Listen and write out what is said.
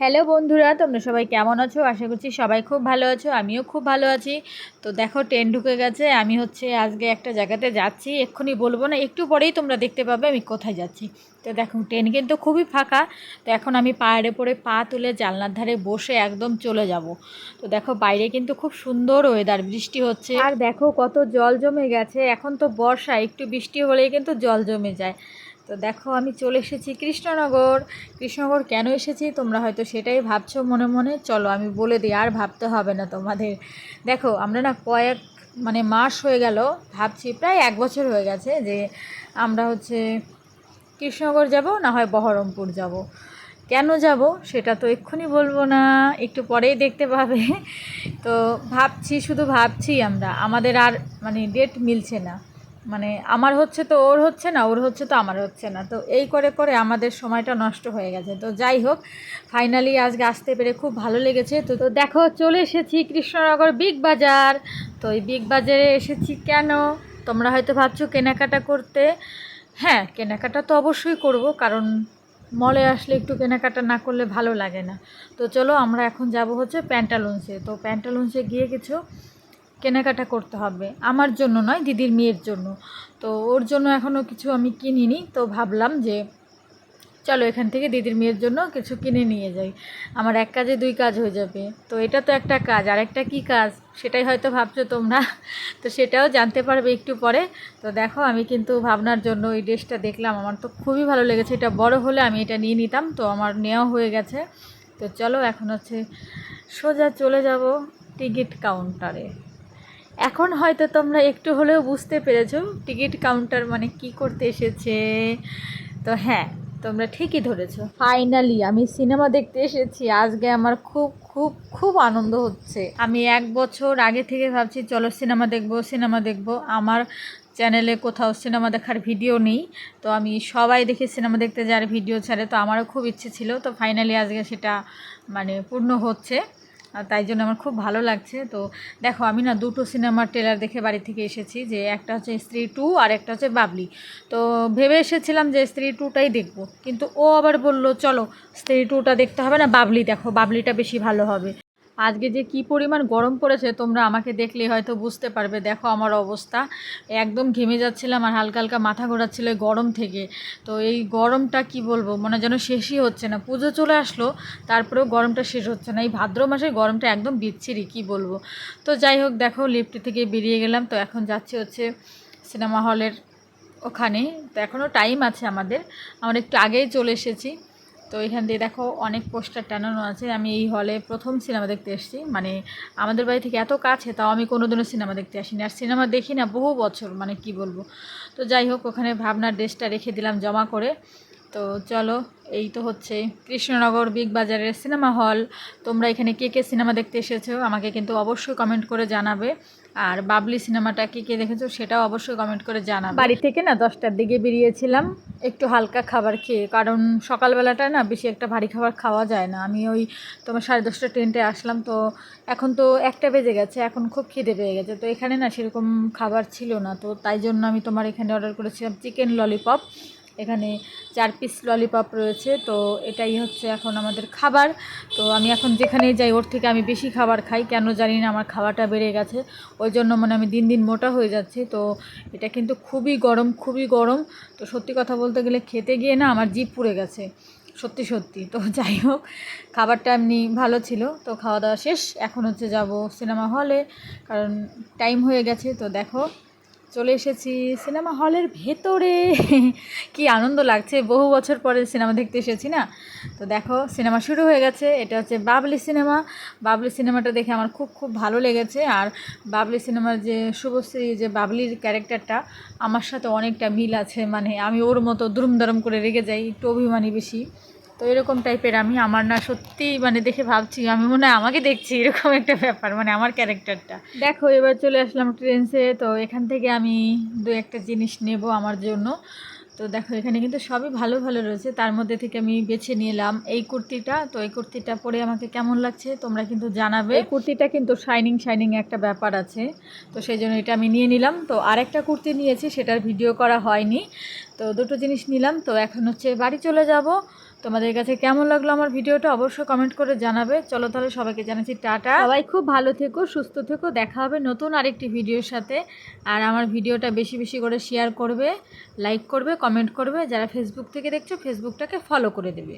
Hello বন্ধুরা, তোমরা সবাই কেমন আছো? আশা করছি সবাই খুব ভালো আছো, আমিও খুব ভালো আছি। তো দেখো, ট্রেন ঢুকে গেছে, আমি হচ্ছে আজকে একটা জায়গাতে যাচ্ছি, এক্ষুনি বলব না, একটু পরেই তোমরা দেখতে পাবে আমি কোথায় যাচ্ছি। তো দেখো, ট্রেন কিন্তু খুবই ফাঁকা, তো এখন আমি পাহাড়ে পরে পা তুলে জানলার ধারে বসে একদম চলে যাব। তো দেখো, বাইরে কিন্তু খুব সুন্দর ওয়েদার বৃষ্টি হচ্ছে। আর দেখো, কত জল জমে গেছে, এখন তো বর্ষা, একটু বৃষ্টি হলেই কিন্তু জল জমে যায়। তো দেখো, আমি চলে এসেছি কৃষ্ণনগর। কৃষ্ণনগর কেন এসেছি? তোমরা হয়তো সেটাই ভাবছ মনে মনে। চলো, আমি বলে দিই, আর ভাবতে হবে না তোমাদের। দেখো, আমরা না কয়েক মানে মাস হয়ে গেল, ভাবছি প্রায় এক বছর হয়ে গেছে যে আমরা হচ্ছে কৃষ্ণনগর যাব, না হয় বহরমপুর যাব। কেন যাব সেটা তো এক্ষুনি বলব না, একটু পরেই দেখতে পাবে। তো ভাবছি, শুধু ভাবছি আমরা, আমাদের আর মানে ডেট মিলছে না। মানে আমার হচ্ছে তো ওর হচ্ছে না, ওর হচ্ছে তো আমার হচ্ছে না। তো এই করে করে আমাদের সময়টা নষ্ট হয়ে গেছে। তো যাই হোক ফাইনালি আজকে আসতে পেরে খুব ভালো লেগেছে। তো তো দেখো, চলে এসেছি কৃষ্ণনগর বিগ বাজার। তো এই বিগ বাজারে এসেছি কেন? তোমরা হয়তো ভাবছ কেনাকাটা করতে। হ্যাঁ কেনাকাটা তো অবশ্যই করব, কারণ মলে আসলে একটু কেনাকাটা না করলে ভালো লাগে না। তো চলো আমরা এখন যাব হচ্ছে প্যান্টালুন্সে। তো প্যান্টালুন্সে গিয়ে কিছু কেনাকাটা করতে হবে। আমার জন্য নয়, দিদির মেয়ের জন্য। তো ওর জন্য এখনও কিছু আমি কিনিনি। তো ভাবলাম যে চলো এখান থেকে দিদির মেয়ের জন্য কিছু কিনে নিয়ে যাই। আমার এক কাজে দুই কাজ হয়ে যাবে। তো এটা তো একটা কাজ। আর একটা কী কাজ? সেটাই হয়তো ভাবছ তোমরা। তো সেটাও জানতে পারবে একটু পরে। তো দেখো, আমি কিন্তু ভাবনার জন্য এই ড্রেসটা দেখলাম। আমার তো খুবই ভালো লেগেছে। এটা বড় হলে আমি এটা নিয়ে নিতাম। তো আমার নেওয়া হয়ে গেছে। তো চলো, এখন হচ্ছে সোজা চলে যাব টিকিট কাউন্টারে। এখন হয়তো তোমরা একটু হলেও বুঝতে পেরেছ টিকিট কাউন্টার মানে কি করতে এসেছে। তো হ্যাঁ তোমরা ঠিকই ধরেছো। ফাইনালি আমি সিনেমা দেখতে এসেছি। আজকে আমার খুব খুব খুব আনন্দ হচ্ছে। আমি এক বছর আগে থেকে ভাবছি, চলো সিনেমা দেখব সিনেমা দেখব। আমার চ্যানেলে কোথাও সিনেমা দেখার ভিডিও নেই। তো আমি সবাই দেখে সিনেমা দেখতে যার ভিডিও ছাড়ে। তো আমারও খুব ইচ্ছে ছিল। তো ফাইনালি আজকে সেটা মানে পূর্ণ হচ্ছে। তাই জন্য আমার খুব ভালো লাগছে। তো দেখো, আমি না দুটো সিনেমার ট্রেলার দেখে বাড়ি থেকে এসেছি, যে একটা হচ্ছে স্ত্রী টু আর একটা হচ্ছে বাবলি। তো ভেবে এসেছিলাম যে স্ত্রী টুটাই দেখব, কিন্তু ও আবার বলল, চলো স্ত্রী টুটা দেখতে হবে না, বাবলি দেখো, বাবলিটা বেশি ভালো হবে। আজকে যে কি পরিমাণ গরম পড়েছে তোমরা আমাকে দেখলে হয়তো বুঝতে পারবে। দেখো আমার অবস্থা। একদম ঘেমে যাচ্ছিলাম আর হালকা হালকা মাথা ঘোরাচ্ছিল গরম থেকে। তো এই গরমটা কি বলব, মনে যেন শেষই হচ্ছে না। পুজো চলে আসলো, তারপরেও গরমটা শেষ হচ্ছে না। এই ভাদ্র মাসের গরমটা একদম বিচ্ছিরি, কি বলব। তো যাই হোক, দেখো, লিফট থেকে বেরিয়ে গেলাম। তো এখন যাচ্ছি হচ্ছে সিনেমা হলের ওখানে। তো এখনও টাইম আছে আমাদের। আমরা একটু আগেই চলে এসেছি। তো এখান দিয়ে দেখো অনেক পোস্টার টানানো আছে। আমি এই হলে প্রথম সিনেমা দেখতে এসেছি। মানে আমাদের বাড়ি থেকে এত কাছে, তাও আমি কোনোদিনও সিনেমা দেখতে আসিনি। আর সিনেমা দেখি না বহু বছর মানে কি বলব। তো যাই হোক, ওখানে ভাবনার ড্রেসটা রেখে দিলাম জমা করে। তো চলো, এই তো হচ্ছে কৃষ্ণনগর বিগ বাজারের সিনেমা হল। তোমরা এখানে কে কে সিনেমা দেখতে এসেছ আমাকে কিন্তু অবশ্যই কমেন্ট করে জানাবে। আর বাবলি সিনেমাটা কে কে দেখেছ সেটাও অবশ্যই কমেন্ট করে জানাবে। বাড়ি থেকে না দশটার দিকে বেরিয়েছিলাম, একটু হালকা খাবার খেয়ে। কারণ সকালবেলাটা না বেশি একটা ভারী খাবার খাওয়া যায় না। আমি ওই তোমার সাড়ে দশটা ট্রেনটে আসলাম তো এখন তো একটা বেজে গেছে, এখন খুব খিদে পেয়ে গেছে। তো এখানে না সেরকম খাবার ছিল না। তো তাই জন্য আমি তোমার এখানে অর্ডার করেছিলাম চিকেন ললিপপ এখানে চার পিস ললিপপ রয়েছে, তো এটাই হচ্ছে এখন আমাদের খাবার। তো আমি এখন যেখানে যাই, ওর থেকে আমি বেশি খাবার খাই, কেন জানি না আমার খাওয়াটা বেড়ে গেছে। ওই জন্য মানে আমি দিন দিন মোটা হয়ে যাচ্ছি, তো এটা কিন্তু খুবই গরম খুবই গরম। তো সত্যি কথা বলতে গেলে খেতে গিয়ে না আমার জিভ পুড়ে গেছে, সত্যি সত্যি। তো যাই হোক, খাবারটা এমনি ভালো ছিল, তো খাওয়া দাওয়া শেষ। এখন হচ্ছে যাব সিনেমা হলে, কারণ টাইম হয়ে গেছে, তো দেখো। চলে এসেছি সিনেমা হলের ভেতরে। কি আনন্দ লাগছে, বহু বছর পরে সিনেমা দেখতে এসেছি না? তো দেখো, সিনেমা শুরু হয়ে গেছে, এটা হচ্ছে বাবলি সিনেমা। বাবলি সিনেমাটা দেখে আমার খুব খুব ভালো লেগেছে, আর বাবলি সিনেমার যে শুভশ্রী, যে বাবলির ক্যারেক্টারটা, আমার সাথে অনেকটা মিল আছে মানে আমি ওর মতো দুরুম করে রেগে যাই, একটু অভিমানী বেশি। তো এরকম টাইপের আমি, আমার না সত্যি মানে দেখে ভাবছি, আমি মনে হয় আমাকে দেখছি এরকম একটা ব্যাপার মানে আমার ক্যারেক্টারটা দেখো, এবার চলে আসলাম ট্রেনসে, তো এখান থেকে আমি দু একটা জিনিস নেব আমার জন্য। তো দেখো, এখানে কিন্তু সবই ভালো ভালো রয়েছে, তার মধ্যে থেকে আমি বেছে নিলাম এই কুর্তিটা। তো এই কুর্তিটা পরে আমাকে কেমন লাগছে তোমরা কিন্তু জানাবে। এই কুর্তিটা কিন্তু শাইনিং শাইনিং একটা ব্যাপার আছে। তো সেই জন্য এটা আমি নিয়ে নিলাম। তো আরেকটা কুর্তি নিয়েছি, সেটার ভিডিও করা হয়নি। তো দুটো জিনিস নিলাম। তো এখন হচ্ছে বাড়ি চলে যাব। তোমাদের কাছে কেমন লাগল আমার ভিডিওটা অবশ্যই কমেন্ট করে জানাবে। চলো তাহলে সবাইকে জানাচ্ছি টাটা। সবাই খুব ভালো থেকো, সুস্থ থেকো, দেখা হবে নতুন আরেকটি ভিডিওর সাথে। আর আমার ভিডিওটা বেশি বেশি করে শেয়ার করবে লাইক করবে কমেন্ট করবে। যারা ফেসবুক থেকে দেখছ ফেসবুকটাকে ফলো করে দেবে।